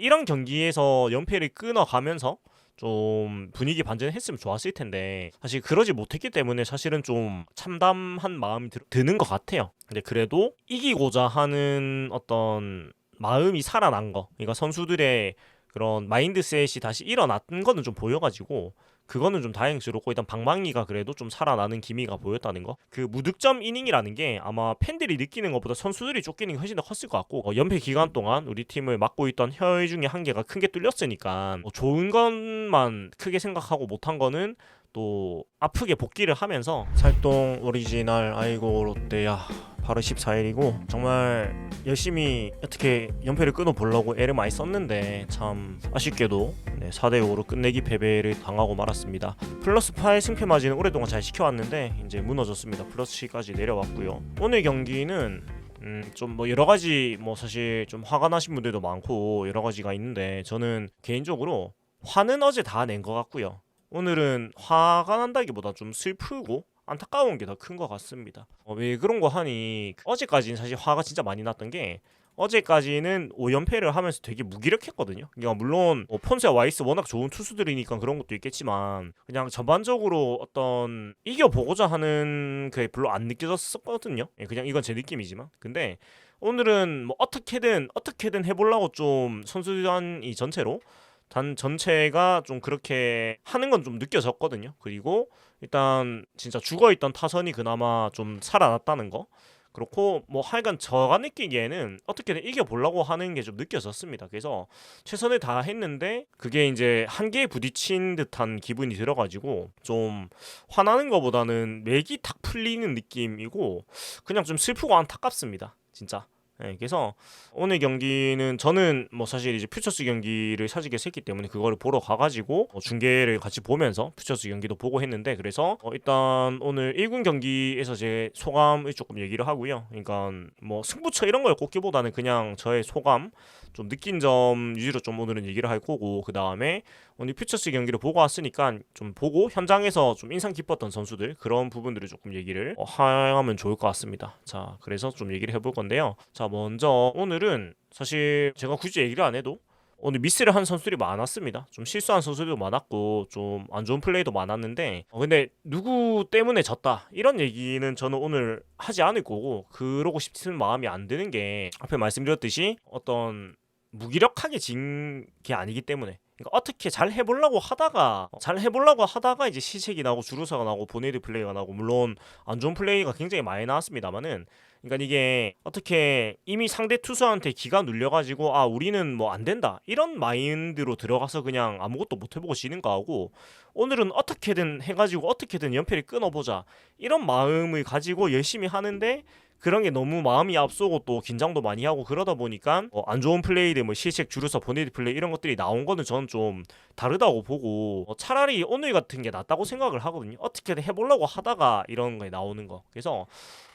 이런 경기에서 연패를 끊어가면서 좀 분위기 반전했으면 좋았을 텐데 사실 그러지 못했기 때문에 사실은 좀 참담한 마음이 들- 드는 것 같아요. 근데 그래도 이기고자 하는 어떤 마음이 살아난 거, 그러니까 선수들의 그런 마인드셋이 다시 일어났던 거는 좀 보여가지고 그거는 좀 다행스럽고 일단 방망이가 그래도 좀 살아나는 기미가 보였다는 거. 그 무득점 이닝이라는 게 아마 팬들이 느끼는 것보다 선수들이 쫓기는 게 훨씬 더 컸을 것 같고 어, 연패 기간 동안 우리 팀을 맡고 있던 혀의 중에 한 개가 큰 게 뚫렸으니까 뭐 좋은 것만 크게 생각하고 못한 거는 또 아프게 복귀를 하면서 살동 오리지널 아이고 롯데야 8월 14일이고 정말 열심히 어떻게 연패를 끊어보려고 애를 많이 썼는데 참 아쉽게도 네, 4대5로 끝내기 패배를 당하고 말았습니다. 플러스 8 승패 마진은 오랫동안 잘 지켜왔는데 이제 무너졌습니다. 플러스 7까지 내려왔고요. 오늘 경기는 음, 좀 뭐 여러 가지 뭐 사실 좀 화가 나신 분들도 많고 여러 가지가 있는데 저는 개인적으로 화는 어제 다 낸 것 같고요. 오늘은 화가 난다기보다 좀 슬프고 안타까운 게 더 큰 것 같습니다. 어, 왜 그런 거 하니 어제까지는 사실 화가 진짜 많이 났던 게 어제까지는 5연패를 하면서 되게 무기력했거든요. 그러니까 물론 뭐 폰세와 와이스 워낙 좋은 투수들이니까 그런 것도 있겠지만 그냥 전반적으로 어떤 이겨보고자 하는 게 별로 안 느껴졌었거든요. 예, 그냥 이건 제 느낌이지만 근데 오늘은 뭐 어떻게든 어떻게든 해보려고 좀 선수단이 전체로 단 전체가 좀 그렇게 하는 건 좀 느껴졌거든요. 그리고 일단 진짜 죽어 있던 타선이 그나마 좀 살아났다는 거. 그렇고 뭐 하여간 저가 느끼기에는 어떻게든 이겨보려고 하는 게 좀 느껴졌습니다. 그래서 최선을 다 했는데 그게 이제 한계에 부딪힌 듯한 기분이 들어가지고 좀 화나는 것보다는 맥이 탁 풀리는 느낌이고 그냥 좀 슬프고 안타깝습니다. 진짜. 네, 그래서 오늘 경기는 저는 뭐 사실 이제 퓨처스 경기를 사직에서 했기 때문에 그거를 보러 가가지고 어, 중계를 같이 보면서 퓨처스 경기도 보고 했는데 그래서 어, 일단 오늘 1군 경기에서 제 소감을 조금 얘기를 하고요. 그러니까 뭐 승부처 이런 걸 꼽기보다는 그냥 저의 소감 좀 느낀 점 위주로 좀 오늘은 얘기를 할 거고 그 다음에 오늘 퓨처스 경기를 보고 왔으니까 좀 보고 현장에서 좀 인상 깊었던 선수들 그런 부분들을 조금 얘기를 어, 하면 좋을 것 같습니다. 자 그래서 좀 얘기를 해볼 건데요. 자 먼저 오늘은 사실 제가 굳이 얘기를 안 해도 오늘 미스를 한 선수들이 많았습니다. 좀 실수한 선수들도 많았고 좀 안 좋은 플레이도 많았는데 어, 근데 누구 때문에 졌다 이런 얘기는 저는 오늘 하지 않을 거고 그러고 싶은 마음이 안 드는 게 앞에 말씀드렸듯이 어떤 무기력하게 진 게 아니기 때문에. 그러니까 어떻게 잘 해보려고 하다가 잘 해보려고 하다가 이제 시책이 나고 주루사가 나고 보네드 플레이가 나고 물론 안 좋은 플레이가 굉장히 많이 나왔습니다만은 그러니까 이게 어떻게 이미 상대 투수한테 기가 눌려가지고 아 우리는 뭐 안 된다. 이런 마인드로 들어가서 그냥 아무것도 못 해보고 지는 거하고 오늘은 어떻게든 해가지고 어떻게든 연패를 끊어보자. 이런 마음을 가지고 열심히 하는데 그런 게 너무 마음이 앞서고 또 긴장도 많이 하고 그러다 보니까 어, 안 좋은 플레이들 뭐 실책 주루사 보네드 플레이 이런 것들이 나온 거는 저는 좀 다르다고 보고 어, 차라리 오늘 같은 게 낫다고 생각을 하거든요. 어떻게든 해보려고 하다가 이런 거에 나오는 거. 그래서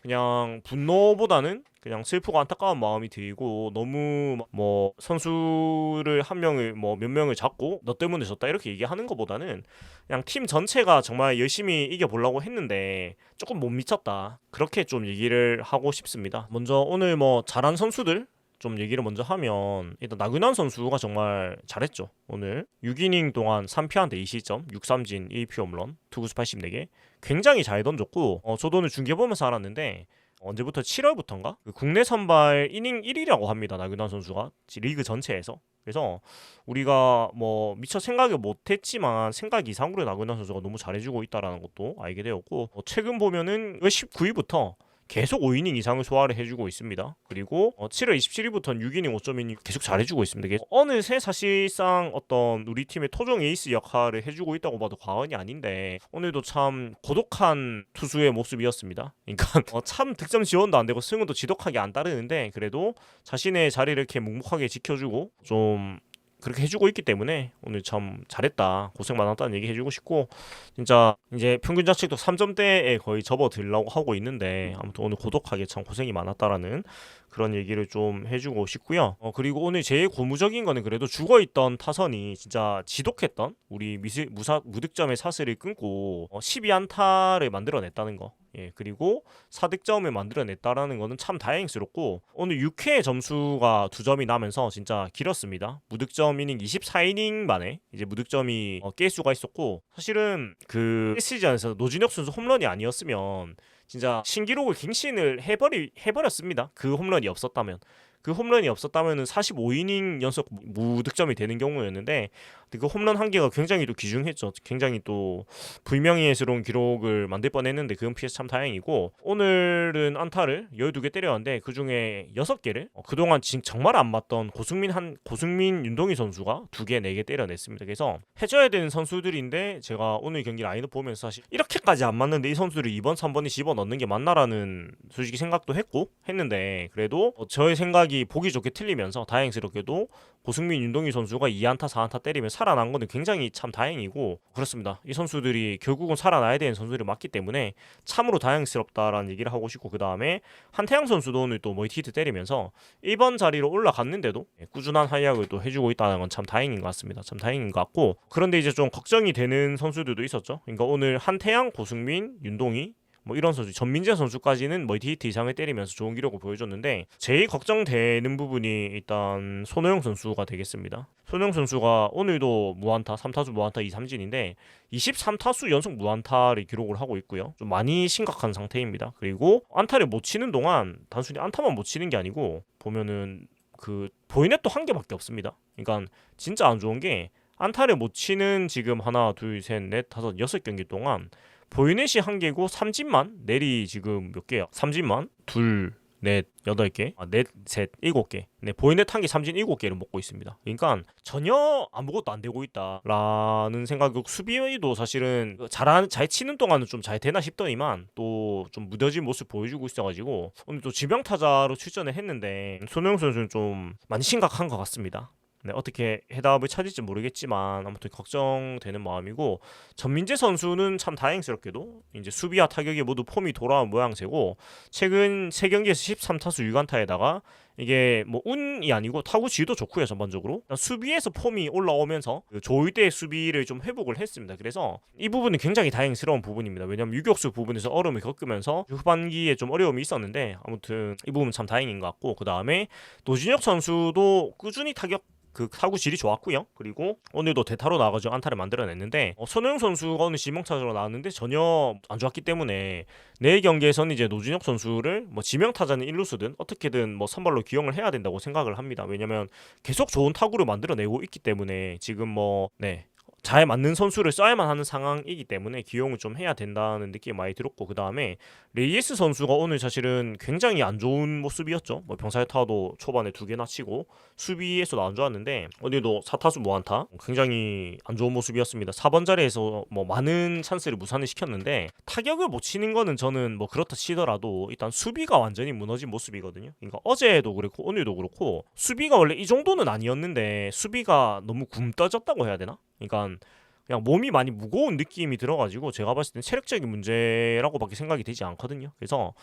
그냥 분노보다는 그냥 슬프고 안타까운 마음이 들고 너무 뭐 선수를 한 명을 뭐 몇 명을 잡고 너 때문에 졌다 이렇게 얘기하는 것보다는 그냥 팀 전체가 정말 열심히 이겨보려고 했는데 조금 못 미쳤다. 그렇게 좀 얘기를 하고 싶습니다. 먼저 오늘 뭐 잘한 선수들 좀 얘기를 먼저 하면 일단 나균환 선수가 정말 잘했죠. 오늘 6이닝 동안 3피한테 2실점 6삼진 1피 홈런 투구수 84개. 굉장히 잘 던졌고 어, 저도 오늘 중계 보면서 알았는데 언제부터 7월부터인가? 그 국내 선발 이닝 1위라고 합니다 나균환 선수가. 지- 리그 전체에서. 그래서 우리가 뭐 미처 생각을 못했지만 생각 이상으로 나균환 선수가 너무 잘해주고 있다라는 것도 알게 되었고 어, 최근 보면은 19위부터 계속 5이닝 이상을 소화를 해주고 있습니다. 그리고 어, 7월 27일부터는 6이닝 5.2닝 계속 잘해주고 있습니다. 어느새 사실상 어떤 우리 팀의 토종 에이스 역할을 해주고 있다고 봐도 과언이 아닌데 오늘도 참 고독한 투수의 모습이었습니다. 그러니까 어, 참 득점 지원도 안 되고 승은 또 지독하게 안 따르는데 그래도 자신의 자리를 이렇게 묵묵하게 지켜주고 좀 그렇게 해주고 있기 때문에 오늘 참 잘했다. 고생 많았다는 얘기 해주고 싶고 진짜 이제 평균 자책도 3점대에 거의 접어들려고 하고 있는데 아무튼 오늘 고독하게 참 고생이 많았다라는 그런 얘기를 좀 해주고 싶고요. 어, 그리고 오늘 제일 고무적인 거는 그래도 죽어있던 타선이 진짜 지독했던 우리 미스, 무사, 무득점의 사슬을 끊고 어, 12안타를 만들어냈다는 거. 예, 그리고 4득점을 만들어냈다라는 거는 참 다행스럽고 오늘 6회 점수가 두 점이 나면서 진짜 길었습니다. 무득점 이닝 24이닝 만에 이제 무득점이 어, 깰 수가 있었고 사실은 그 시즌에서 노진혁 선수 홈런이 아니었으면 진짜 신기록을 갱신을 해버리 해버렸습니다. 그 홈런이 없었다면. 그 홈런이 없었다면은 45이닝 연속 무득점이 되는 경우였는데 그 홈런 한 개가 굉장히 또 귀중했죠. 굉장히 또 불명예스러운 기록을 만들 뻔했는데 그건 피해서 참 다행이고 오늘은 안타를 12개 때렸는데 그 중에 6개를 어, 그동안 진 정말 안 맞던 고승민 한 고승민 윤동희 선수가 2개, 4개 때려냈습니다. 그래서 해줘야 되는 선수들인데 제가 오늘 경기 라인을 보면서 사실 이렇게까지 안 맞는데 이 선수를 2번, 3번에 집어 넣는 게 맞나라는 솔직히 생각도 했고 했는데 그래도 어, 저의 생각이 보기 좋게 틀리면서 다행스럽게도 고승민 윤동희 선수가 2안타, 4안타 때리면 살아난 거는 굉장히 참 다행이고 그렇습니다. 이 선수들이 결국은 살아나야 되는 선수들을 맞기 때문에 참으로 다행스럽다라는 얘기를 하고 싶고 그 다음에 한태양 선수도 오늘 또 멀티히트 때리면서 1번 자리로 올라갔는데도 꾸준한 활약을 또 해주고 있다는 건 참 다행인 것 같습니다. 참 다행인 것 같고 그런데 이제 좀 걱정이 되는 선수들도 있었죠. 그러니까 오늘 한태양, 고승민, 윤동희 뭐 이런 선수 전민재 선수까지는 멀티히트 이상을 때리면서 좋은 기록을 보여줬는데 제일 걱정되는 부분이 일단 손호영 선수가 되겠습니다. 손호영 선수가 오늘도 무안타 3타수 무안타 2, 3진인데 23타수 연속 무안타를 기록을 하고 있고요. 좀 많이 심각한 상태입니다. 그리고 안타를 못 치는 동안 단순히 안타만 못 치는 게 아니고 보면은 그 보이넷도 한 개밖에 없습니다. 그러니까 진짜 안 좋은 게 안타를 못 치는 지금 하나 둘 셋 넷 다섯 여섯 경기 동안 보이넷이 한 개고 삼진만 넬이 지금 몇 개야? 삼진만 둘, 넷, 여덟 개, 아, 넷, 셋, 일곱 개. 네, 보이넷 한 개, 삼진 일곱 개를 먹고 있습니다. 그러니까 전혀 아무것도 안 되고 있다라는 생각이 수비도 사실은 잘한 잘 치는 동안은 좀 잘 되나 싶더니만 또 좀 무뎌진 모습 보여주고 있어가지고 오늘 또 지명 타자로 출전을 했는데 손흥민 선수는 좀 많이 심각한 것 같습니다. 네, 어떻게 해답을 찾을지 모르겠지만 아무튼 걱정되는 마음이고 전민재 선수는 참 다행스럽게도 이제 수비와 타격이 모두 폼이 돌아온 모양새고 최근 세 경기에서 13타수 6안타에다가 이게 뭐 운이 아니고 타구 지도 좋고요 전반적으로. 수비에서 폼이 올라오면서 그 조이대 수비를 좀 회복을 했습니다. 그래서 이 부분은 굉장히 다행스러운 부분입니다. 왜냐하면 유격수 부분에서 어려움을 겪으면서 후반기에 좀 어려움이 있었는데 아무튼 이 부분 참 다행인 것 같고 그 다음에 노진혁 선수도 꾸준히 타격 그 타구 질이 좋았고요. 그리고 오늘도 대타로 나가지고 안타를 만들어냈는데 어, 손흥민 선수가 오늘 지명타자로 나왔는데 전혀 안 좋았기 때문에 내일 경기에서는 이제 노준혁 선수를 뭐 지명타자는 일루수든 어떻게든 뭐 선발로 기용을 해야 된다고 생각을 합니다. 왜냐면 계속 좋은 타구를 만들어내고 있기 때문에 지금 뭐 네 잘 맞는 선수를 써야만 하는 상황이기 때문에 기용을 좀 해야 된다는 느낌이 많이 들었고 그 다음에 레이에스 선수가 오늘 사실은 굉장히 안 좋은 모습이었죠. 뭐 병살타도 초반에 두 개나 치고 수비에서도 안 좋았는데 오늘도 사타수 무안타 굉장히 안 좋은 모습이었습니다. 4번 자리에서 뭐 많은 찬스를 무산을 시켰는데 타격을 못 치는 거는 저는 뭐 그렇다 치더라도 일단 수비가 완전히 무너진 모습이거든요. 그러니까 어제도 그렇고 오늘도 그렇고 수비가 원래 이 정도는 아니었는데 수비가 너무 굼떠졌다고 해야 되나? 그러니까 그냥 몸이 많이 무거운 느낌이 들어가지고 제가 봤을 땐 체력적인 문제라고밖에 생각이 되지 않거든요. 그래서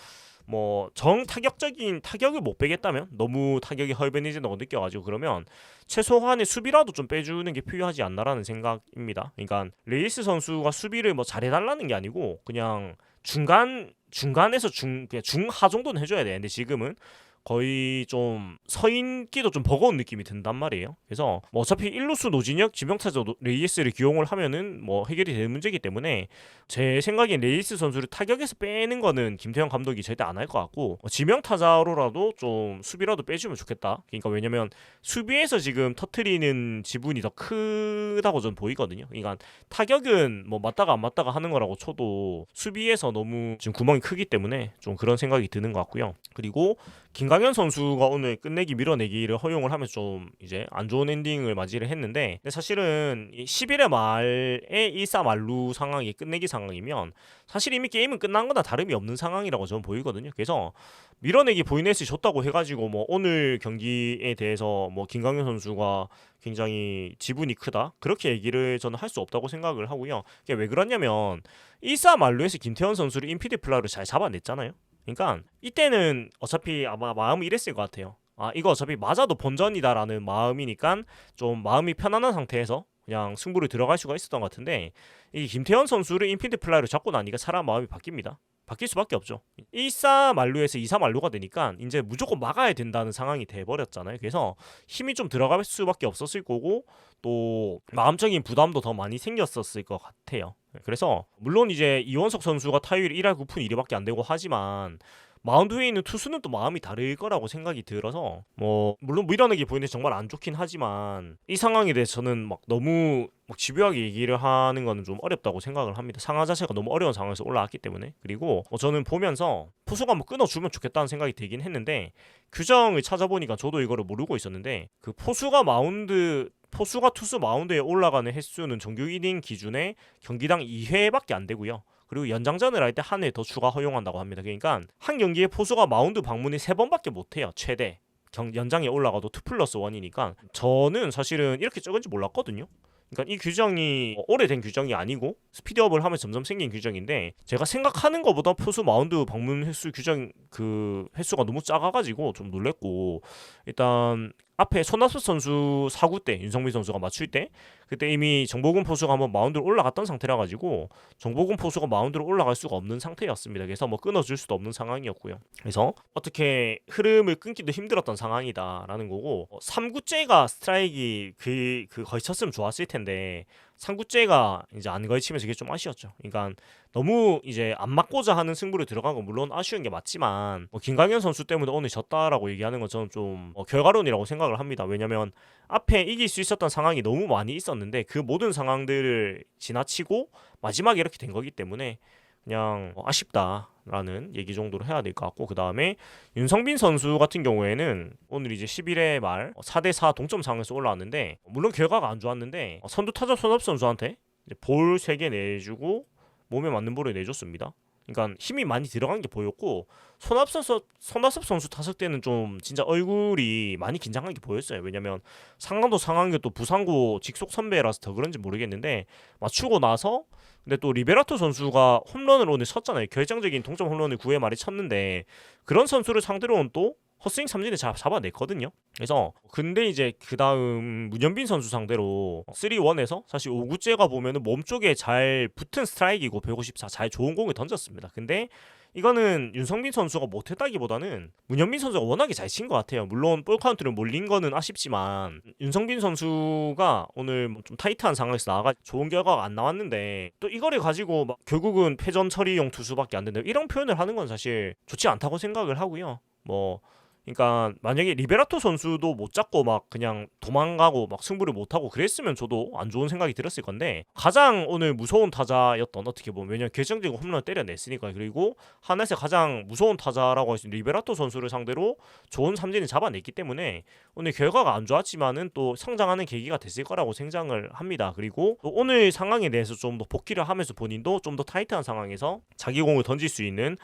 뭐 정 타격적인 타격을 못 빼겠다면 너무 타격이 헐변해진다고 느껴가지고 그러면 최소한의 수비라도 좀 빼주는 게 필요하지 않나라는 생각입니다. 그러니까 레이스 선수가 수비를 뭐 잘해달라는 게 아니고 그냥 중간 중간에서 중 그냥 중하 정도는 해줘야 되는데 지금은 거의 좀 서인기도 좀 버거운 느낌이 든단 말이에요. 그래서 뭐 어차피 일루수 노진혁 지명타자 레이스를 기용을 하면은 뭐 해결이 되는 문제이기 때문에 제 생각엔 레이스 선수를 타격에서 빼는 거는 김태형 감독이 절대 안 할 것 같고 뭐 지명타자로라도 좀 수비라도 빼주면 좋겠다. 그러니까 왜냐면 수비에서 지금 터트리는 지분이 더 크다고 전 보이거든요. 그러니까 타격은 뭐 맞다가 안 맞다가 하는 거라고 쳐도 수비에서 너무 지금 구멍이 크기 때문에 좀 그런 생각이 드는 것 같고요. 그리고 김 강현 선수가 오늘 끝내기 밀어내기를 허용을 하면서 좀 이제 안 좋은 엔딩을 맞이를 했는데 근데 사실은 11회 말에 1사 말루 상황이 끝내기 상황이면 사실 이미 게임은 끝난 거나 다름이 없는 상황이라고 저는 보이거든요. 그래서 밀어내기 보이넷이 좋다고 해가지고 뭐 오늘 경기에 대해서 뭐 김강현 선수가 굉장히 지분이 크다 그렇게 얘기를 저는 할 수 없다고 생각을 하고요. 왜 그러냐면 1사 말루에서 김태현 선수를 인피디 플라를 잘 잡아냈잖아요. 그러니까 이때는 어차피 아마 마음이 이랬을 것 같아요. 아 이거 어차피 맞아도 본전이다라는 마음이니까 좀 마음이 편안한 상태에서 그냥 승부를 들어갈 수가 있었던 것 같은데 이 김태현 선수를 인피니트 플라이로 잡고 나니까 사람 마음이 바뀝니다. 바뀔 수밖에 없죠. 1사 만루에서 2사 만루가 되니까 이제 무조건 막아야 된다는 상황이 돼 버렸잖아요. 그래서 힘이 좀 들어갈 수밖에 없었을 거고 또 마음적인 부담도 더 많이 생겼었을 것 같아요. 그래서 물론 이제 이원석 선수가 타율 1할 9푼 1리밖에 안 되고 하지만 마운드 위에 있는 투수는 또 마음이 다를 거라고 생각이 들어서 뭐 물론 밀어내기 보이는데 정말 안 좋긴 하지만 이 상황에 대해서 저는 막 너무 막 집요하게 얘기를 하는 거는 좀 어렵다고 생각을 합니다. 상황 자체가 너무 어려운 상황에서 올라왔기 때문에 그리고 뭐 저는 보면서 포수가 뭐 끊어주면 좋겠다는 생각이 들긴 했는데 규정을 찾아보니까 저도 이거를 모르고 있었는데 그 포수가 마운드 포수가 투수 마운드에 올라가는 횟수는 정규 이닝 기준에 경기당 2회밖에 안 되고요. 그리고 연장전을 할 때 한 회 더 추가 허용한다고 합니다. 그러니까 한 경기에 포수가 마운드 방문이 세 번밖에 못 해요. 최대. 경, 연장에 올라가도 2 플러스 1이니까 저는 사실은 이렇게 적은 지 몰랐거든요. 그러니까 이 규정이 오래된 규정이 아니고 스피드업을 하면서 점점 생긴 규정인데 제가 생각하는 것보다 포수 마운드 방문 횟수 규정 그 횟수가 너무 작아가지고 좀 놀랬고 일단 앞에 손아섭 선수 사구 때 윤성민 선수가 맞출 때 그때 이미 정보근 포수가 한번 마운드로 올라갔던 상태라 가지고 정보근 포수가 마운드로 올라갈 수가 없는 상태였습니다. 그래서 뭐 끊어줄 수도 없는 상황이었고요. 그래서 어떻게 흐름을 끊기도 힘들었던 상황이다라는 거고 어, 3구째가 스트라이크 그, 그 걸쳤으면 좋았을 텐데 3구째가 이제 안 걸치면서 이게 좀 아쉬웠죠. 그러니까 너무 이제 안 맞고자 하는 승부를 들어간 건 물론 아쉬운 게 맞지만 뭐 김강현 선수 때문에 오늘 졌다라고 얘기하는 건 저는 좀 어, 결과론이라고 생각을 합니다. 왜냐면 앞에 이길 수 있었던 상황이 너무 많이 있었는데 그 모든 상황들을 지나치고 마지막에 이렇게 된 거기 때문에 그냥 어, 아쉽다라는 얘기 정도로 해야 될 것 같고 그 다음에 윤성빈 선수 같은 경우에는 오늘 이제 11회 말 4대4 동점 상황에서 올라왔는데 물론 결과가 안 좋았는데 어, 선두 타자 손업 선수한테 볼 3개 내주고 몸에 맞는 볼을 내줬습니다. 그러니까 힘이 많이 들어간 게 보였고 손합 선 수 손아섭 선수 타석 때는 좀 진짜 얼굴이 많이 긴장한 게 보였어요. 왜냐면 상강도 상황이 또 부상고 직속 선배라서 더 그런지 모르겠는데 맞추고 나서 근데 또 리베라토 선수가 홈런을 오늘 쳤잖아요. 결정적인 동점 홈런을 9회 말에 쳤는데 그런 선수를 상대로는 또 헛스윙 삼진을 잡, 잡아냈거든요. 그래서 근데 이제 그 다음 문현빈 선수 상대로 3-1에서 사실 5구째가 보면은 몸 쪽에 잘 붙은 스트라이크이고 154 잘 좋은 공을 던졌습니다. 근데 이거는 윤성빈 선수가 못했다기보다는 문현빈 선수가 워낙에 잘 친 것 같아요. 물론 볼 카운트를 몰린 거는 아쉽지만 윤성빈 선수가 오늘 뭐좀 타이트한 상황에서 나가 좋은 결과가 안 나왔는데 또 이거를 가지고 막 결국은 패전 처리용 투수밖에 안 된다 이런 표현을 하는 건 사실 좋지 않다고 생각을 하고요. 뭐 그러니까 만약에 리베라토 선수도 못 잡고 막 그냥 도망가고 막 승부를 못 하고 그랬으면 저도 안 좋은 생각이 들었을 건데 가장 오늘 무서운 타자였던 어떻게 보면 왜냐면 결정적인 홈런을 때려냈으니까 그리고 하나에서 가장 무서운 타자라고 할 수 있는 리베라토 선수를 상대로 좋은 삼진을 잡아냈기 때문에 오늘 결과가 안 좋았지만은 또 성장하는 계기가 됐을 거라고 생각을 합니다. 그리고 또 오늘 상황에 대해서 좀 더 복귀를 하면서 본인도 좀 더 타이트한 상황에서 자기 공을 던질 수 있는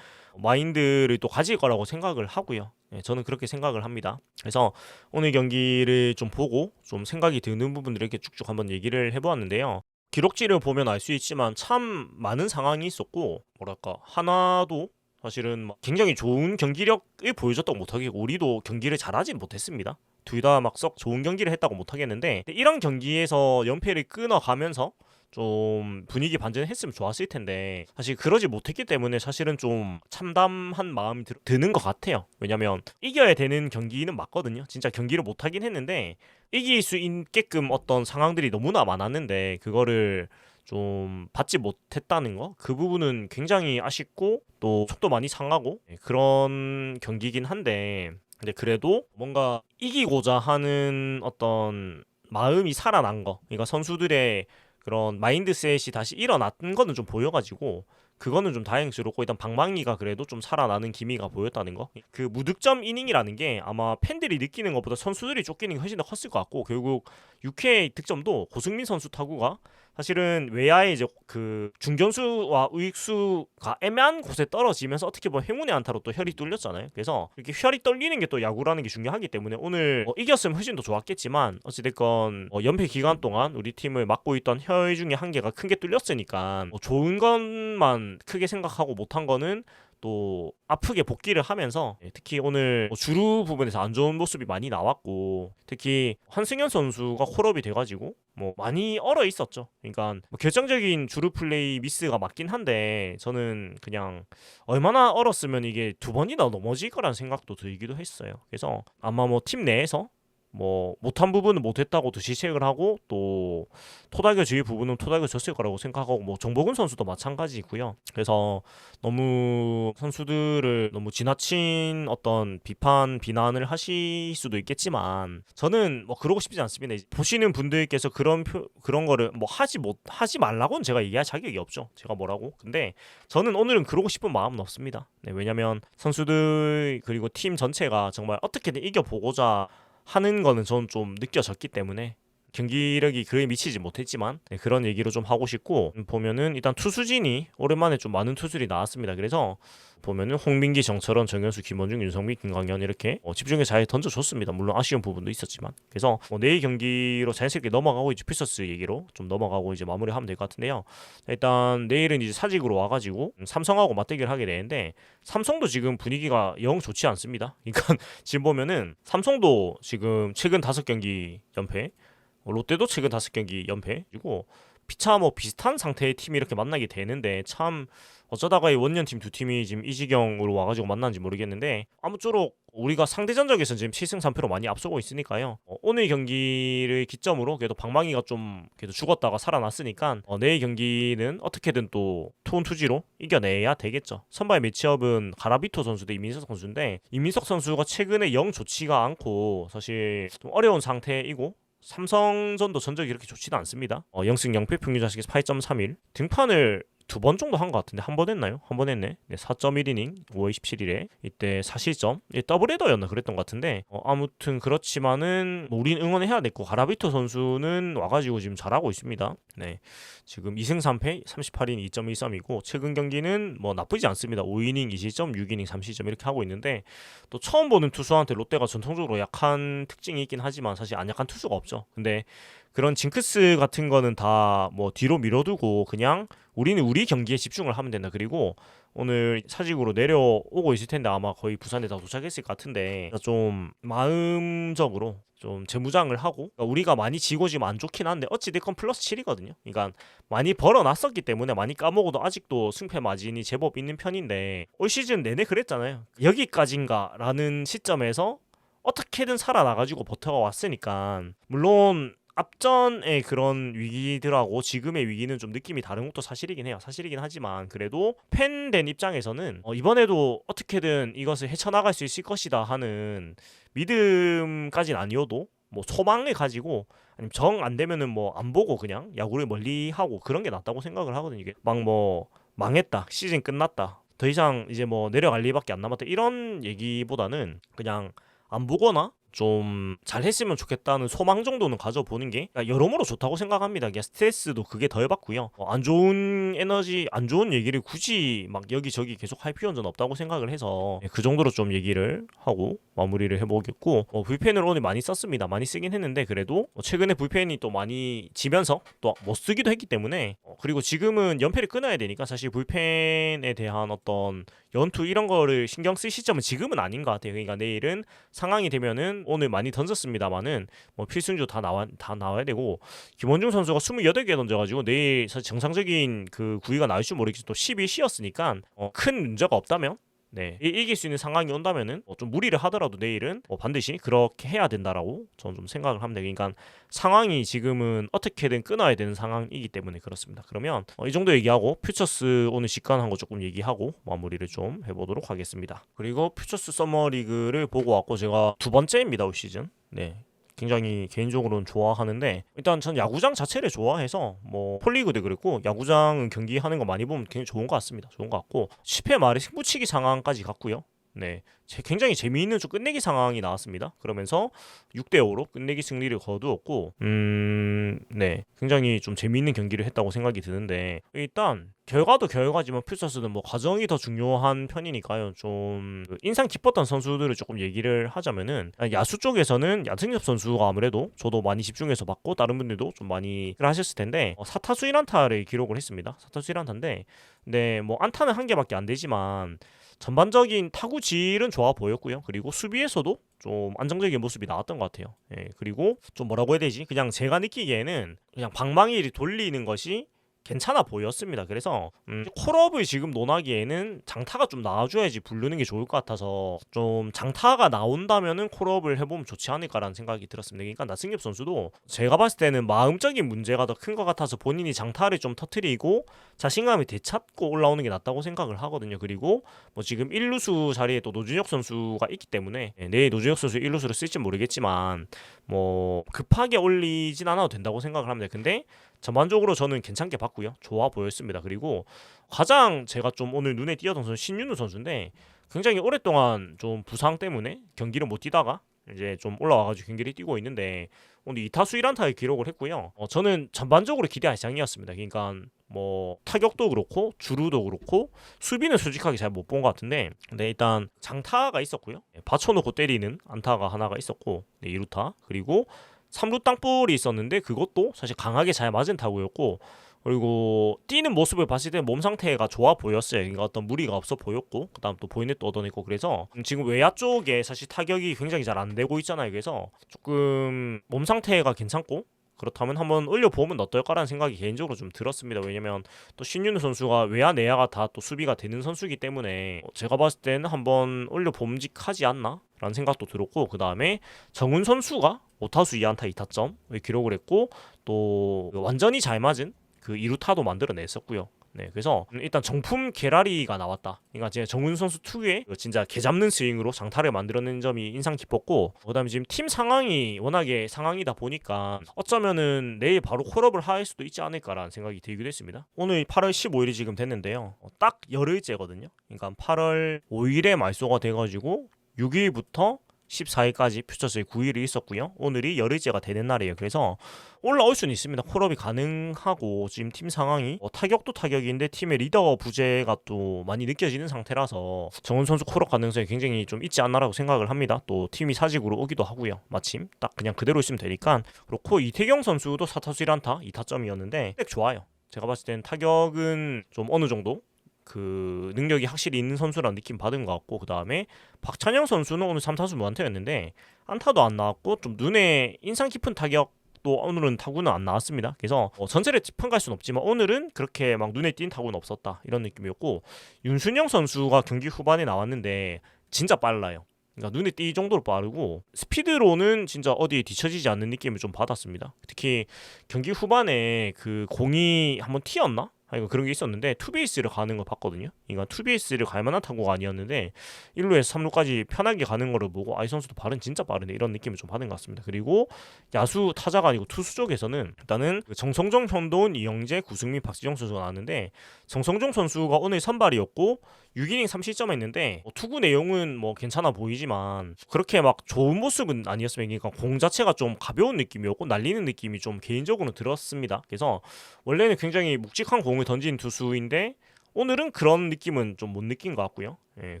마인드를 또 가질 거라고 생각을 하고요. 네, 저는 그렇게 생각을 합니다. 그래서 오늘 경기를 좀 보고 좀 생각이 드는 부분들을 이렇게 쭉쭉 한번 얘기를 해보았는데요. 기록지를 보면 알 수 있지만 참 많은 상황이 있었고 뭐랄까 하나도 사실은 막 굉장히 좋은 경기력을 보여줬다고 못하겠고 우리도 경기를 잘하진 못했습니다. 둘 다 막 썩 좋은 경기를 했다고 못하겠는데 이런 경기에서 연패를 끊어가면서 좀 분위기 반전했으면 좋았을 텐데 사실 그러지 못했기 때문에 사실은 좀 참담한 마음이 들, 드는 것 같아요. 왜냐면 이겨야 되는 경기는 맞거든요. 진짜 경기를 못하긴 했는데 이길 수 있게끔 어떤 상황들이 너무나 많았는데 그거를 좀 받지 못했다는 거 그 부분은 굉장히 아쉽고 또 속도 많이 상하고 네, 그런 경기긴 한데 근데 그래도 뭔가 이기고자 하는 어떤 마음이 살아난 거 그러니까 선수들의 그런 마인드셋이 다시 일어났던 거는 좀 보여가지고 그거는 좀 다행스럽고 일단 방망이가 그래도 좀 살아나는 기미가 보였다는 거. 그 무득점 이닝이라는 게 아마 팬들이 느끼는 것보다 선수들이 쫓기는 게 훨씬 더 컸을 것 같고 결국 6회 득점도 고승민 선수 타구가 사실은 외야에 이제 그 중견수와 우익수가 애매한 곳에 떨어지면서 어떻게 보면 행운의 안타로 또 혈이 뚫렸잖아요. 그래서 이렇게 혈이 떨리는 게 또 야구라는 게 중요하기 때문에 오늘 어, 이겼으면 훨씬 더 좋았겠지만 어찌됐건 어, 연패 기간 동안 우리 팀을 맡고 있던 혈 중에 한 개가 큰 게 뚫렸으니까 어, 좋은 것만 크게 생각하고 못한 거는 또 아프게 복귀를 하면서 예, 특히 오늘 뭐 주루 부분에서 안 좋은 모습이 많이 나왔고 특히 한승현 선수가 콜업이 돼가지고 뭐 많이 얼어 있었죠. 그러니까 뭐 결정적인 주루 플레이 미스가 맞긴 한데 저는 그냥 얼마나 얼었으면 이게 두 번이나 넘어질 거라는 생각도 들기도 했어요. 그래서 아마 뭐 팀 내에서 뭐 못한 부분은 못했다고 또 지적을 하고 또 토닥여 질 부분은 토닥여졌을 거라고 생각하고 뭐 정복은 선수도 마찬가지고요. 그래서 너무 선수들을 너무 지나친 어떤 비판 비난을 하실 수도 있겠지만 저는 뭐 그러고 싶지 않습니다. 보시는 분들께서 그런 표, 그런 거를 뭐 하지 못 하지 말라고는 제가 얘기할 자격이 없죠. 제가 뭐라고? 근데 저는 오늘은 그러고 싶은 마음은 없습니다. 네, 왜냐면 선수들 그리고 팀 전체가 정말 어떻게든 이겨 보고자 하는 거는 저는 좀 느껴졌기 때문에 경기력이 그에 미치지 못했지만 네, 그런 얘기로 좀 하고 싶고 음, 보면은 일단 투수진이 오랜만에 좀 많은 투수들이 나왔습니다. 그래서 보면은 홍민기, 정철원, 정현수, 김원중, 윤성민, 김광현 이렇게 어, 집중해 잘 던져줬습니다. 물론 아쉬운 부분도 있었지만 그래서 뭐 내일 경기로 자연스럽게 넘어가고 이제 피서스 얘기로 좀 넘어가고 이제 마무리하면 될 것 같은데요. 자, 일단 내일은 이제 사직으로 와가지고 음, 삼성하고 맞대결 하게 되는데 삼성도 지금 분위기가 영 좋지 않습니다. 그러니까 지금 보면은 삼성도 지금 최근 다섯 경기 연패 어, 롯데도 최근 다섯 경기 연패 그리고 피차 뭐 비슷한 상태의 팀이 이렇게 만나게 되는데 참 어쩌다가 이 원년 팀 두 팀이 지금 이 지경으로 와가지고 만났는지 모르겠는데 아무쪼록 우리가 상대 전적에서 지금 7승 3패로 많이 앞서고 있으니까요. 어, 오늘 경기를 기점으로 그래도 방망이가 좀 그래도 죽었다가 살아났으니까 어, 내일 경기는 어떻게든 또 투혼 투지로 이겨내야 되겠죠. 선발 매치업은 가라비토 선수 대 이민석 선수인데 이민석 선수가 최근에 영 좋지가 않고 사실 좀 어려운 상태이고 삼성전도 전적이 이렇게 좋지는 않습니다. 어, 0승 0패 평균 자식에서 8.31 등판을 두 번 정도 한 것 같은데 한 번 했나요? 한 번 했네. 네, 4.1이닝 5월 27일에 이때 4실점 예, 더블 헤더였나 그랬던 것 같은데 어, 아무튼 그렇지만은 뭐 우린 응원해야 됐고 가라비토 선수는 와가지고 지금 잘하고 있습니다. 네, 지금 2승 3패 38이닝 2.13이고 최근 경기는 뭐 나쁘지 않습니다. 5이닝 2실점 6이닝 3실점 이렇게 하고 있는데 또 처음 보는 투수한테 롯데가 전통적으로 약한 특징이 있긴 하지만 사실 안 약한 투수가 없죠. 근데 그런 징크스 같은 거는 다 뭐 뒤로 밀어두고 그냥 우리는 우리 경기에 집중을 하면 된다. 그리고 오늘 사직으로 내려오고 있을 텐데 아마 거의 부산에 다 도착했을 것 같은데 좀 마음적으로 좀 재무장을 하고 그러니까 우리가 많이 지고 지금 안 좋긴 한데 어찌 됐건 플러스 7이거든요. 그러니까 많이 벌어놨었기 때문에 많이 까먹어도 아직도 승패 마진이 제법 있는 편인데 올 시즌 내내 그랬잖아요. 여기까지인가라는 시점에서 어떻게든 살아나가지고 버텨가 왔으니까 물론 앞전의 그런 위기들하고 지금의 위기는 좀 느낌이 다른 것도 사실이긴 해요. 사실이긴 하지만 그래도 팬 된 입장에서는 어, 이번에도 어떻게든 이것을 헤쳐나갈 수 있을 것이다 하는 믿음까지는 아니어도 뭐 소망을 가지고 아니면 정 안 되면은 뭐 안 보고 그냥 야구를 멀리 하고 그런 게 낫다고 생각을 하거든요. 이게 막 뭐 망했다 시즌 끝났다 더 이상 이제 뭐 내려갈 일밖에 안 남았다 이런 얘기보다는 그냥 안 보거나 좀 잘했으면 좋겠다는 소망 정도는 가져보는 게 여러모로 좋다고 생각합니다. 그냥 스트레스도 그게 덜 받고요. 어, 안 좋은 에너지, 안 좋은 얘기를 굳이 막 여기저기 계속 할 필요는 없다고 생각을 해서 그 정도로 좀 얘기를 하고 마무리를 해보겠고 어, 불펜을 오늘 많이 썼습니다. 많이 쓰긴 했는데 그래도 어, 최근에 불펜이 또 많이 지면서 또 못 쓰기도 했기 때문에 어, 그리고 지금은 연패를 끊어야 되니까 사실 불펜에 대한 어떤 연투 이런 거를 신경 쓸 시점은 지금은 아닌 것 같아요. 그러니까 내일은 상황이 되면은 오늘 많이 던졌습니다만은 뭐 필승주 다 나와 다 나와야 되고 김원중 선수가 28개 던져가지고 내일 정상적인 그 구위가 나올 줄 모르겠지만 또 12시였으니까 어, 큰 문제가 없다면 네 이- 이길 수 있는 상황이 온다면은 어, 좀 무리를 하더라도 내일은 어, 반드시 그렇게 해야 된다라고 저는 좀 생각을 합니다. 그러니까 상황이 지금은 어떻게든 끊어야 되는 상황이기 때문에 그렇습니다. 그러면 어, 이 정도 얘기하고 퓨처스 오늘 직관한 거 조금 얘기하고 마무리를 좀 해보도록 하겠습니다. 그리고 퓨처스 서머리그를 보고 왔고 제가 두 번째입니다 올 시즌. 네. 굉장히 개인적으로는 좋아하는데 일단 전 야구장 자체를 좋아해서 뭐 폴리그도 그랬고 야구장은 경기하는 거 많이 보면 굉장히 좋은 것 같습니다. 좋은 것 같고 10회 말에 승부치기 상황까지 갔고요. 네, 제- 굉장히 재미있는 좀 끝내기 상황이 나왔습니다. 그러면서 6대 5로 끝내기 승리를 거두었고, 음, 네, 굉장히 좀 재미있는 경기를 했다고 생각이 드는데 일단 결과도 결과지만 퓨처스는 뭐 과정이 더 중요한 편이니까요. 좀그 인상 깊었던 선수들을 조금 얘기를 하자면은 야수 쪽에서는 야승엽 선수가 아무래도 저도 많이 집중해서 봤고 다른 분들도 좀 많이 하셨을 텐데 어, 4타수 1안타를 기록을 했습니다. 4타수 1안타인데, 네, 뭐 안타는 한 개밖에 안 되지만 전반적인 타구 질은 좋아 보였고요. 그리고 수비에서도 좀 안정적인 모습이 나왔던 것 같아요. 예, 그리고 좀 뭐라고 해야 되지? 그냥 제가 느끼기에는 그냥 방망이를 돌리는 것이 괜찮아 보였습니다. 그래서 음, 콜업을 지금 논하기에는 장타가 좀 나와줘야지 부르는 게 좋을 것 같아서 좀 장타가 나온다면은 콜업을 해보면 좋지 않을까라는 생각이 들었습니다. 그러니까 나승엽 선수도 제가 봤을 때는 마음적인 문제가 더 큰 것 같아서 본인이 장타를 좀 터트리고 자신감을 되찾고 올라오는 게 낫다고 생각을 하거든요. 그리고 뭐 지금 1루수 자리에 또 노준혁 선수가 있기 때문에 네, 내일 노준혁 선수 1루수를 쓸지 모르겠지만 뭐 급하게 올리진 않아도 된다고 생각을 합니다. 근데 전반적으로 저는 괜찮게 봤고요. 좋아 보였습니다. 그리고 가장 제가 좀 오늘 눈에 띄었던 선수 신윤우 선수인데 굉장히 오랫동안 좀 부상 때문에 경기를 못 뛰다가 이제 좀 올라와가지고 경기를 뛰고 있는데 오늘 2타수 1안타를 기록을 했고요. 어, 저는 전반적으로 기대 이상이었습니다. 그러니까 뭐 타격도 그렇고 주루도 그렇고 수비는 솔직하게 잘 못 본 것 같은데 근데 일단 장타가 있었고요. 예, 받쳐놓고 때리는 안타가 하나가 있었고 네, 2루타 그리고 3루 땅볼이 있었는데 그것도 사실 강하게 잘 맞은 타구였고 그리고 뛰는 모습을 봤을 때 몸 상태가 좋아 보였어요. 그러니까 어떤 무리가 없어 보였고 그다음 또 보이넷도 얻어냈고 그래서 지금 외야 쪽에 사실 타격이 굉장히 잘 안 되고 있잖아요. 그래서 조금 몸 상태가 괜찮고 그렇다면 한번 올려보면 어떨까라는 생각이 개인적으로 좀 들었습니다. 왜냐면 또 신윤우 선수가 외야 내야가 다 또 수비가 되는 선수이기 때문에 제가 봤을 때는 한번 올려봄직하지 않나? 라는 생각도 들었고 그 다음에 정훈 선수가 5타수 2안타 2타점을 기록을 했고 또 완전히 잘 맞은 그 2루타도 만들어냈었고요. 네, 그래서 일단 정품 게라리가 나왔다. 그러니까 제가 정훈 선수 특유의 그 진짜 개 잡는 스윙으로 장타를 만들어낸 점이 인상 깊었고, 그다음에 지금 팀 상황이 워낙에 상황이다 보니까 어쩌면은 내일 바로 콜업을 할 수도 있지 않을까라는 생각이 들기도 했습니다. 오늘 8월 15일이 지금 됐는데요. 어, 딱 열흘째거든요. 그러니까 8월 5일에 말소가 돼가지고 6일부터 14일까지 퓨처스에 9일이 있었고요. 오늘이 열흘째가 되는 날이에요. 그래서 올라올 수는 있습니다. 콜업이 가능하고 지금 팀 상황이 어, 타격도 타격인데 팀의 리더 부재가 또 많이 느껴지는 상태라서 정훈 선수 콜업 가능성이 굉장히 좀 있지 않나라고 생각을 합니다. 또 팀이 사직으로 오기도 하고요. 마침 딱 그냥 그대로 있으면 되니까 그렇고 이태경 선수도 4타수 1안타 2타점이었는데 딱 좋아요. 제가 봤을 때는 타격은 좀 어느 정도 그 능력이 확실히 있는 선수라는 느낌 받은 것 같고 그 다음에 박찬영 선수는 오늘 3타수 무안타였는데 안타도 안 나왔고 좀 눈에 인상 깊은 타격 또 오늘은 타구는 안 나왔습니다. 그래서 어, 전체를 평가할 수는 없지만 오늘은 그렇게 막 눈에 띈 타구는 없었다 이런 느낌이었고 윤순영 선수가 경기 후반에 나왔는데 진짜 빨라요. 그러니까 눈에 띌 정도로 빠르고 스피드로는 진짜 어디에 뒤처지지 않는 느낌을 좀 받았습니다. 특히 경기 후반에 그 공이 한번 튀었나? 아니 그런 게 있었는데 투베이스를 가는 걸 봤거든요. 그러니까 투베이스를 갈 만한 타구가 아니었는데 1루에서 3루까지 편하게 가는 거를 보고 아이 선수도 발은 진짜 빠르네 이런 느낌을 좀 받은 것 같습니다. 그리고 야수 타자가 아니고 투수 쪽에서는 일단은 그 정성정, 현도훈, 이영재, 구승민, 박지정 선수가 나왔는데 정성정 선수가 오늘 선발이었고 6이닝 3실점 했는데 뭐 투구 내용은 뭐 괜찮아 보이지만 그렇게 막 좋은 모습은 아니었으면 그러니까 공 자체가 좀 가벼운 느낌이었고 날리는 느낌이 좀 개인적으로 들었습니다. 그래서 원래는 굉장히 묵직한 공을 던진 투수인데 오늘은 그런 느낌은 좀 못 느낀 것 같고요. 예,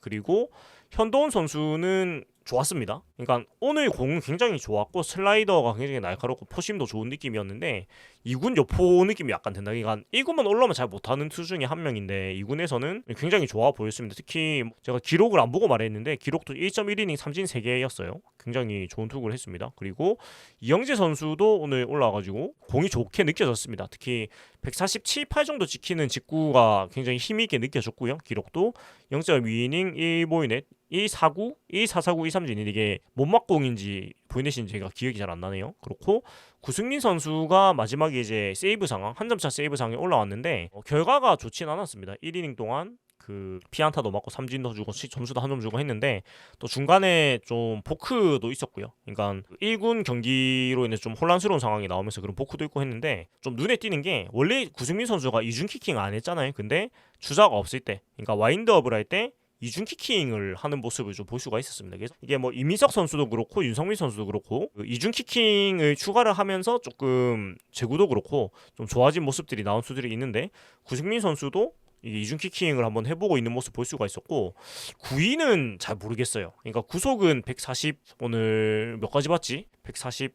그리고 현도훈 선수는 좋았습니다. 그러니까 오늘 공은 굉장히 좋았고 슬라이더가 굉장히 날카롭고 포심도 좋은 느낌이었는데 2군 여포 느낌이 약간 된다. 그러니까 1군만 올라오면 잘 못하는 투수 중에 한 명인데 2군에서는 굉장히 좋아 보였습니다. 특히 제가 기록을 안 보고 말했는데 기록도 1.1이닝 3진 3개였어요. 굉장히 좋은 투구를 했습니다. 그리고 이영재 선수도 오늘 올라와가지고 공이 좋게 느껴졌습니다. 특히 147, 8 정도 지키는 직구가 굉장히 힘있게 느껴졌고요. 기록도 0.2이닝 1보이넷 149, 144, 2삼진이 이게 못막공인지 보이넷인지 제가 기억이 잘 안 나네요. 그렇고 구승민 선수가 마지막에 이제 세이브 상황 한 점차 세이브 상황에 올라왔는데 어, 결과가 좋진 않았습니다. 1이닝 동안 그 피안타도 맞고 삼진도 주고 점수도 한 점 주고 했는데 또 중간에 좀 포크도 있었고요. 그러니까 1군 경기로 인해 좀 혼란스러운 상황이 나오면서 그런 포크도 있고 했는데 좀 눈에 띄는 게 원래 구승민 선수가 이중 키킹 안 했잖아요. 근데 주자가 없을 때 그러니까 와인드업을 할때 이중 키킹을 하는 모습을 좀 볼 수가 있었습니다. 그래서 이게 뭐 이민석 선수도 그렇고 윤성민 선수도 그렇고 그 이중 키킹을 추가를 하면서 조금 제구도 그렇고 좀 좋아진 모습들이 나온 수들이 있는데 구승민 선수도 이중 키킹을 한번 해보고 있는 모습 볼 수가 있었고 9위는 잘 모르겠어요. 그러니까 구속은 140 오늘 몇 가지 봤지? 140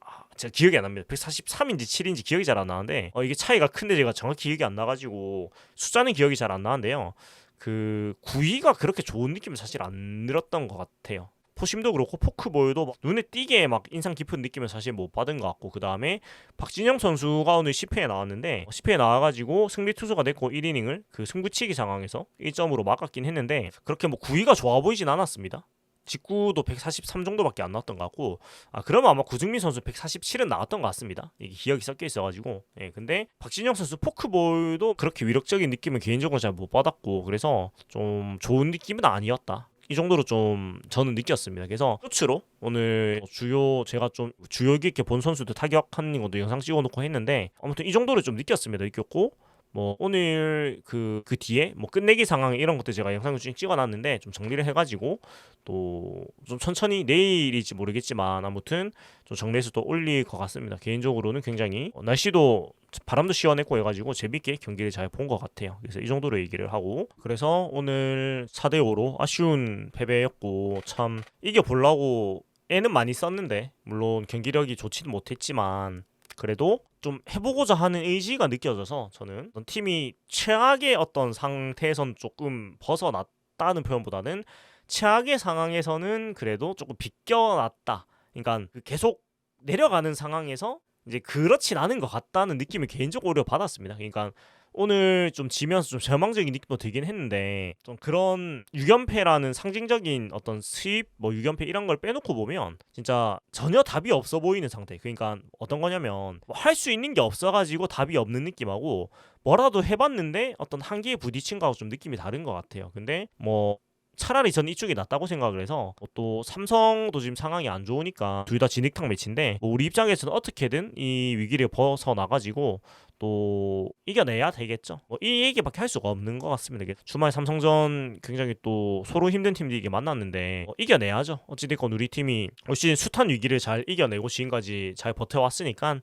아, 제가 기억이 안 납니다. 143인지 7인지 기억이 잘 안 나는데 어, 이게 차이가 큰데 제가 정확히 기억이 안 나가지고 숫자는 기억이 잘 안 나는데요. 그 구위가 그렇게 좋은 느낌은 사실 안 들었던 것 같아요. 포심도 그렇고 포크볼도 막 눈에 띄게 막 인상 깊은 느낌을 사실 못 받은 것 같고 그 다음에 박진영 선수가 오늘 10회에 나왔는데 10회에 나와가지고 승리 투수가 됐고 1이닝을 그 승부치기 상황에서 1점으로 막았긴 했는데 그렇게 뭐 구위가 좋아 보이진 않았습니다. 직구도 143 정도밖에 안 나왔던 것 같고 아 그러면 아마 구승민 선수 147은 나왔던 것 같습니다. 이게 기억이 섞여 있어가지고 예 근데 박진영 선수 포크볼도 그렇게 위력적인 느낌은 개인적으로 잘 못 받았고 그래서 좀 좋은 느낌은 아니었다. 이 정도로 좀 저는 느꼈습니다. 그래서 끝으로 오늘 주요 제가 좀 주요 깊게 본 선수들 타격하는 것도 영상 찍어놓고 했는데 아무튼 이 정도를 좀 느꼈습니다. 느꼈고 뭐 오늘 그그 뒤에 뭐 끝내기 상황 이런 것들 제가 영상을 쭉 찍어놨는데 좀 정리를 해가지고 또 좀 천천히 내일일지 모르겠지만 아무튼 좀 정리해서 또 올릴 것 같습니다. 개인적으로는 굉장히 어, 날씨도 바람도 시원했고 해가지고 재밌게 경기를 잘 본 것 같아요. 그래서 이 정도로 얘기를 하고 그래서 오늘 4대 5로 아쉬운 패배였고 참 이겨 보려고 애는 많이 썼는데 물론 경기력이 좋지는 못했지만 그래도 좀 해보고자 하는 의지가 느껴져서 저는 팀이 최악의 어떤 상태에선 조금 벗어났다는 표현보다는 최악의 상황에서는 그래도 조금 비껴났다. 그러니까 그 계속 내려가는 상황에서 이제 그렇진 않은 것 같다는 느낌을 개인적으로 받았습니다. 그러니까 오늘 좀 지면서 좀 절망적인 느낌도 들긴 했는데 좀 그런 6연패라는 상징적인 어떤 수입 뭐 6연패 이런 걸 빼놓고 보면 진짜 전혀 답이 없어 보이는 상태. 그러니까 어떤 거냐면 뭐 할수 있는 게 없어가지고 답이 없는 느낌하고 뭐라도 해봤는데 어떤 한계에 부딪힌 거하고 좀 느낌이 다른 것 같아요. 근데 뭐 차라리 저는 이쪽이 낫다고 생각을 해서 어, 또 삼성도 지금 상황이 안 좋으니까 둘 다 진흙탕 매치인데 뭐 우리 입장에서는 어떻게든 이 위기를 벗어나가지고 또 이겨내야 되겠죠. 뭐 이 얘기밖에 할 수가 없는 것 같습니다. 이게 주말 삼성전 굉장히 또 서로 힘든 팀들이 만났는데 어, 이겨내야죠. 어찌됐건 우리 팀이 올 시즌 숱한 위기를 잘 이겨내고 지금까지 잘 버텨왔으니까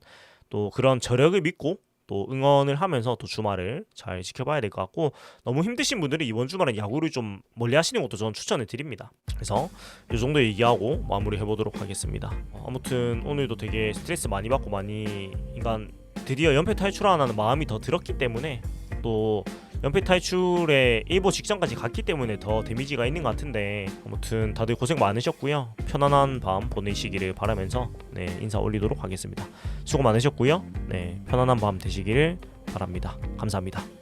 또 그런 저력을 믿고 또 응원을 하면서 또 주말을 잘 지켜봐야 될 것 같고 너무 힘드신 분들은 이번 주말에 야구를 좀 멀리 하시는 것도 저는 추천을 드립니다. 그래서 이 정도 얘기하고 마무리 해보도록 하겠습니다. 어, 아무튼 오늘도 되게 스트레스 많이 받고 많이 인간 드디어 연패 탈출하는 마음이 더 들었기 때문에 또 연패 탈출에 일보 직전까지 갔기 때문에 더 데미지가 있는 것 같은데 아무튼 다들 고생 많으셨고요. 편안한 밤 보내시기를 바라면서 네 인사 올리도록 하겠습니다. 수고 많으셨고요. 네 편안한 밤 되시기를 바랍니다. 감사합니다